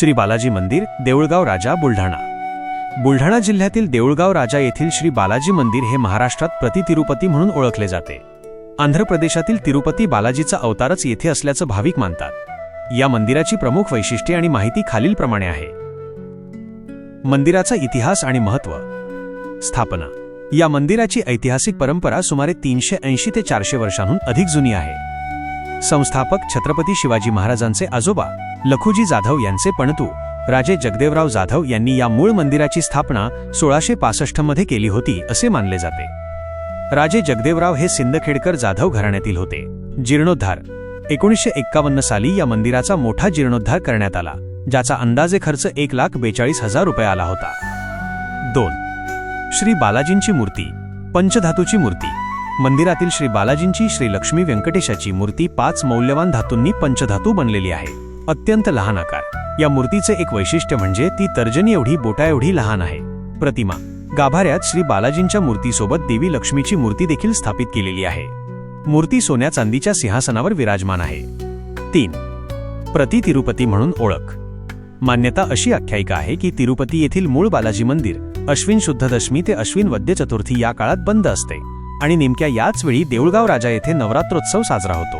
श्री बालाजी मंदिर देऊळगाव राजा बुलढाणा. बुलढाणा जिल्ह्यातील देऊळगाव राजा येथील श्री बालाजी मंदिर हे महाराष्ट्रात प्रति तिरुपती म्हणून ओळखले जाते. आंध्र प्रदेशातील तिरुपती बालाजीचा अवतारच येथे असल्याचं भाविक मानतात. या मंदिराची प्रमुख वैशिष्ट्ये आणि माहिती खालीलप्रमाणे आहे. मंदिराचा इतिहास आणि महत्त्व. स्थापना. या मंदिराची ऐतिहासिक परंपरा सुमारे तीनशे ऐंशी ते चारशे वर्षांहून अधिक जुनी आहे. संस्थापक छत्रपती शिवाजी महाराजांचे आजोबा लखुजी जाधव यांचे पणतू राजे जगदेवराव जाधव यांनी या मूळ मंदिराची स्थापना सोळाशे पासष्टमध्ये केली होती असे मानले जाते. राजे जगदेवराव हे सिंदखेडकर जाधव घराण्यातील होते. जीर्णोद्धार. एकोणीसशे एक्कावन्न साली या मंदिराचा मोठा जीर्णोद्धार करण्यात आला ज्याचा अंदाजे खर्च एक लाख बेचाळीस हजार रुपये आला होता. दोन. श्री बालाजींची मूर्ती. पंचधातूची मूर्ती. मंदिरातील श्री बालाजींची श्री लक्ष्मी व्यंकटेशाची मूर्ती पाच मौल्यवान धातूंनी पंचधातू बनलेली आहे. अत्यंत लहान आकार. या मूर्तीचे एक वैशिष्ट्य म्हणजे ती तर्जनी एवढी बोटा एवढी लहान आहे. प्रतिमा. गाभाऱ्यात श्री बालाजींच्या मूर्तीसोबत देवी लक्ष्मीची मूर्ती देखील स्थापित केलेली आहे. मूर्ती सोन्या चांदीच्या सिंहासनावर विराजमान आहे. तीन. प्रति तिरुपती म्हणून ओळख. मान्यता अशी आख्यायिका आहे की तिरुपती येथील मूळ बालाजी मंदिर अश्विन शुद्ध दशमी ते अश्विन वद्य चतुर्थी या काळात बंद असते. आणि नेमक्या याच वेळी देऊळगाव राजा येथे नवरात्रोत्सव साजरा होतो.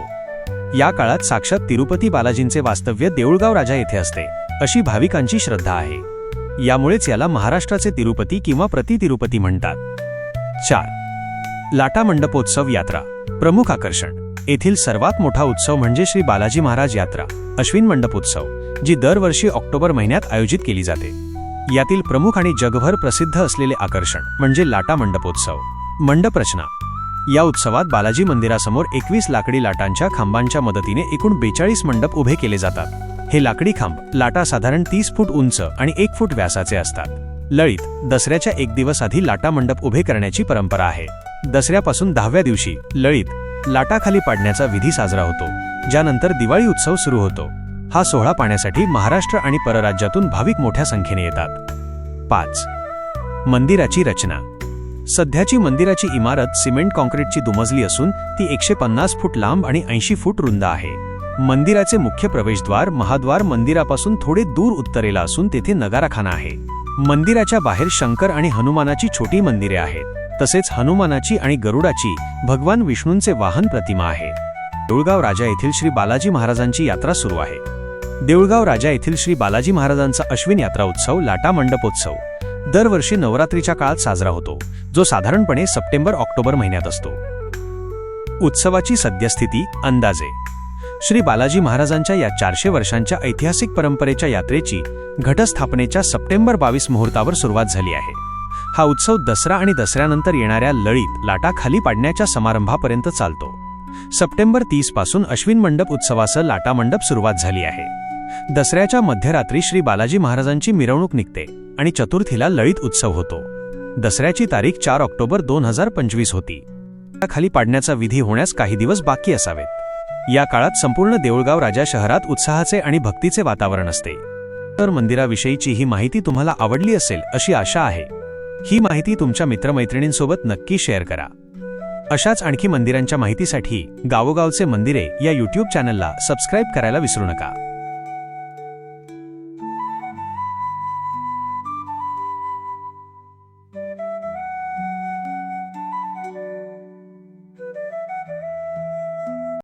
या काळात साक्षात तिरुपती बालाजींचे वास्तव्य देऊळगाव राजा येथे असते अशी भाविकांची श्रद्धा आहे. यामुळेच याला महाराष्ट्राचे तिरुपती किंवा प्रति तिरुपती म्हणतात. चार. लाटा मंडपोत्सव यात्रा. प्रमुख आकर्षण. येथील सर्वात मोठा उत्सव म्हणजे श्री बालाजी महाराज यात्रा अश्विन मंडपोत्सव जी दरवर्षी ऑक्टोबर महिन्यात आयोजित केली जाते. यातील प्रमुख आणि जगभर प्रसिद्ध असलेले आकर्षण म्हणजे लाटा मंडपोत्सव. मंडप रचना या उत्सवात बालाजी मंदिरासमोर एकवीस लाकडी लाटांच्या खांबांच्या मदतीने एकूण बेचाळीस मंडप उभे केले जातात. हे लाकडी खांब लाटा साधारण तीस फूट उंच आणि एक फूट व्यासाचे असतात. लळीत दसऱ्याच्या एक दिवस आधी लाटा मंडप उभे करण्याची परंपरा आहे. दसऱ्यापासून दहाव्या दिवशी लळीत लाटाखाली पाडण्याचा विधी साजरा होतो ज्यानंतर दिवाळी उत्सव सुरू होतो. हा सोहळा पाहण्यासाठी महाराष्ट्र आणि परराज्यातून भाविक मोठ्या संख्येने येतात. पाच. मंदिराची रचना. सध्याची मंदिराची इमारत सिमेंट कॉन्क्रीटची दुमजली असून ती एकशे पन्नास फूट लांब आणि ऐंशी फूट रुंद आहे. मंदिराचे मुख्य प्रवेशद्वार महाद्वार मंदिरापासून थोडे दूर उत्तरेला असून तेथे नगाराखाना आहे. मंदिराच्या बाहेर शंकर आणि हनुमानाची छोटी मंदिरे आहेत. तसेच हनुमानाची आणि गरुडाची भगवान विष्णूंचे वाहन प्रतिमा आहे. देऊळगाव राजा येथील श्री बालाजी महाराजांची यात्रा सुरू आहे. देऊळगाव राजा येथील श्री बालाजी महाराजांचा अश्विन यात्रा उत्सव लाटा मंडपोत्सव. दरवर्षी नवरात्रीच्या काळात साजरा होतो जो साधारणपणे सप्टेंबर ऑक्टोबर महिन्यात असतो. उत्सवाची सद्यस्थिती अंदाजे. श्री बालाजी महाराजांच्या या चारशे वर्षांच्या ऐतिहासिक परंपरेच्या यात्रेची घटस्थापनेच्या सप्टेंबर बावीस मुहूर्तावर सुरुवात झाली आहे. हा उत्सव दसरा आणि दसऱ्यानंतर येणाऱ्या लळीत लाटा खाली पाडण्याच्या समारंभापर्यंत चालतो. सप्टेंबर तीसपासून अश्विन मंडप उत्सवासह लाटा मंडप सुरुवात झाली आहे. दसऱ्याच्या मध्यरात्री श्री बालाजी महाराजांची मिरवणूक निघते आणि चतुर्थीला लळित उत्सव होतो. दसऱ्याची तारीख चार ऑक्टोबर दोन हजार पंचवीस होती. खाली पाडण्याचा विधी होण्यास काही दिवस बाकी असावेत. या काळात संपूर्ण देऊळगाव राजा शहरात उत्साहाचे आणि भक्तीचे वातावरण असते. तर मंदिराविषयीची ही माहिती तुम्हाला आवडली असेल अशी आशा आहे. ही माहिती तुमच्या मित्रमैत्रिणींसोबत नक्की शेअर करा. अशाच आणखी मंदिरांच्या माहितीसाठी गावोगावचे मंदिरे या यूट्यूब चॅनलला सबस्क्राईब करायला विसरू नका.